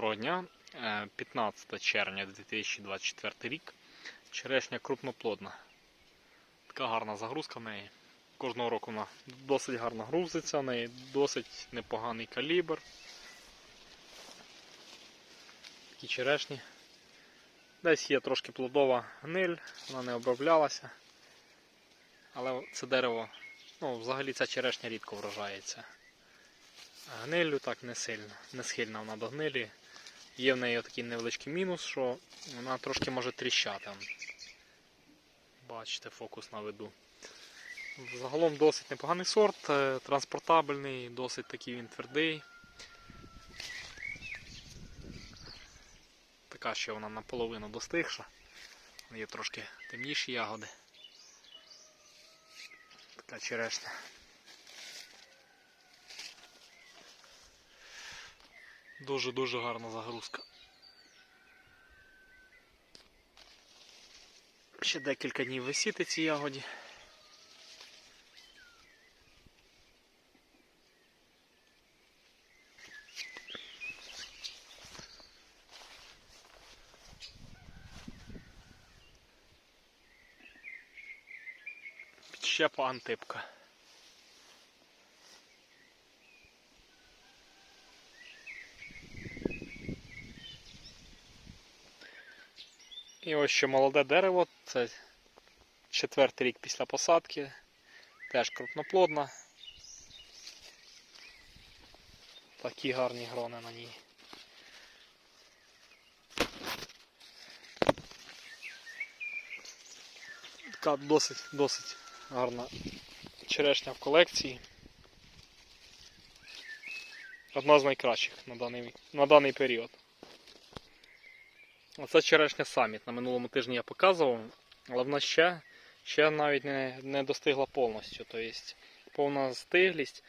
Доброго дня. Е, 15 червня 2024 рік. Черешня крупноплодна. Така гарна загрузка в неї. Кожного року вона досить гарно грузиться, в неї досить непоганий калібр. Такі черешні. Десь є трошки плодова гниль, вона не оброблялася. Але це дерево, ну, взагалі ця черешня рідко вражається. Гнилю так не сильно, не схильна вона до гнилі. Є в неї такий невеличкий мінус, що вона трошки може тріщати. Бачите, фокус наведу. Загалом досить непоганий сорт, е, транспортабельний, досить такий він твердий. Така ще вона наполовину достигша. Є трошки темніші ягоди. Така черешня. Дуже-дуже гарна загрузка. Ще декілька днів висіти ці ягоді. Підщепа антипка. І ось ще молоде дерево, це четвертий рік після посадки, теж крупноплодна. Такі гарні грони на ній. Така досить, досить гарна черешня в колекції. Одна з найкращих на даний, на даний період. Оце черешня саміт. На минулому тижні я показував, але вона ще, ще навіть не, не достигла повністю. Тобто повна стиглість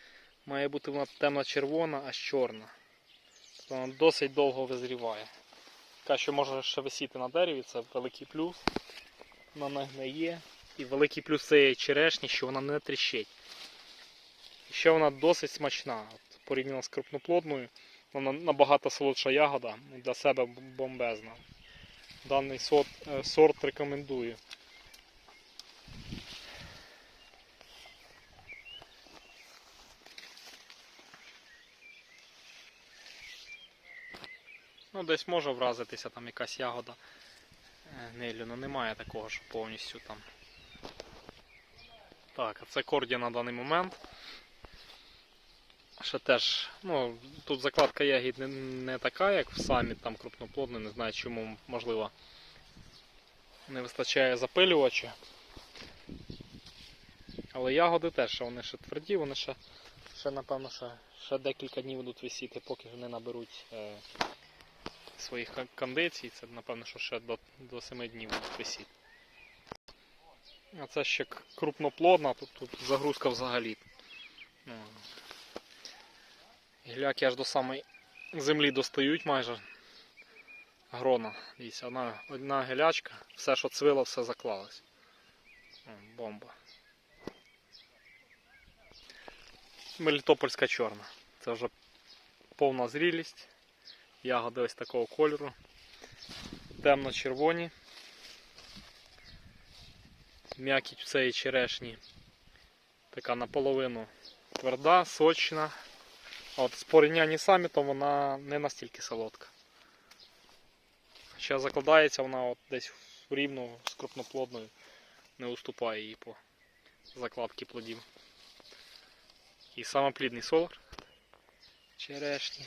має бути вона темно-червона, аж чорна. Тобто вона досить довго визріває. Така, що може ще висіти на дереві, це великий плюс. Вона не гниє. І великий плюс цієї черешні, що вона не тріщить. І ще вона досить смачна. Порівняно з крупноплодною, набагато солодша ягода, для себе бомбезна. Даний сорт, е, сорт рекомендую. Ну, десь може вразитися там якась ягода е, гнилю, але немає такого, що повністю там. Так, а це корді на даний момент. Ще теж, ну, тут закладка ягід не, не така, як в самі там крупноплодний, не знаю чому, можливо, не вистачає запилювача. Але ягоди теж, що вони ще тверді, вони ще, ще напевно, ще, ще декілька днів будуть висіти, поки вони наберуть е, своїх кон- кондицій. Це, напевно, що ще до, до 7 днів будуть висіти. А це ще крупноплодна, тут, тут загрузка взагалі. Гіляки аж до самої землі достають майже грона. Дивіться, одна, одна гілячка, все, що цвило, все заклалось. Бомба. Мелітопольська чорна. Це вже повна зрілість. Ягоди ось такого кольору. Темно-червоні. М'якіть в цієї черешні. Така наполовину тверда, сочна. От з порівнянні самітом вона не настільки солодка. Хоча закладається вона от десь в рівну з крупноплодною, не уступає їй по закладці плодів. І самоплідний солар черешні.